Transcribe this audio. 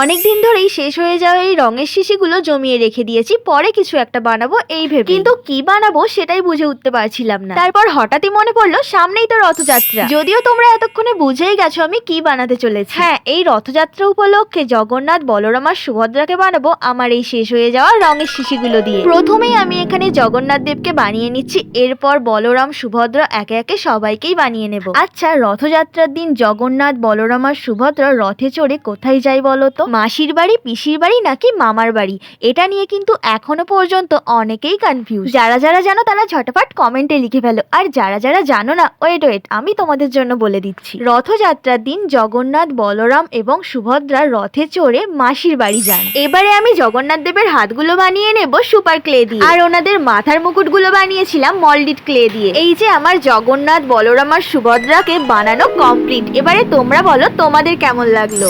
অনেক দিন ধরেই শেষ হয়ে যাওয়া এই রঙের শিশিগুলো জমিয়ে রেখে দিয়েছি পরে কিছু একটা বানাবো এই ভেবে কিন্তু কি বানাবো সেটাই বুঝে উঠতে পারছিলাম না। তারপর হঠাৎই মনে পড়ল সামনেই তো রথযাত্রা। যদিও তোমরা এতক্ষণে বুঝেই গেছো আমি কি বানাতে চলেছি। হ্যাঁ এই রথযাত্রা উপলক্ষে জগন্নাথ বলরাম আর সুভদ্রাকে বানাবো আমার এই শেষ হয়ে যাওয়া রঙের শিশিগুলো দিয়ে। প্রথমেই আমি এখানে জগন্নাথ দেবকে বানিয়ে নিচ্ছি এরপর বলরাম সুভদ্রা একে একে সবাইকেই বানিয়ে নেব। আচ্ছা রথযাত্রার দিন জগন্নাথ বলরাম আর সুভদ্রা রথে চড়ে কোথায় যাই বলো তো? মাসির বাড়ি, পিসির বাড়ি নাকি মামার বাড়ি? এটা নিয়ে কিন্তু এখনও পর্যন্ত অনেকেই কনফিউজ যারা যারা জানো তারা ঝটপট কমেন্টে লিখে ফেলো। আর যারা যারা জানো না ওয়েট ওয়েট আমি তোমাদের জন্য বলে দিচ্ছি। রথযাত্রার দিন জগন্নাথ, বলরাম এবং সুভদ্রা রথে চড়ে মাসির বাড়ি যান। এবারে আমি জগন্নাথ দেবের হাতগুলো বানিয়ে নেব সুপার ক্লে দিয়ে। আর ওনাদের মাথার মুকুটগুলো বানিয়েছিলাম মলডিট ক্লে দিয়ে। এই যে আমার জগন্নাথ, বলরাম আর সুভদ্রাকে বানানো কমপ্লিট এবারে তোমরা বলো তোমাদের কেমন লাগল?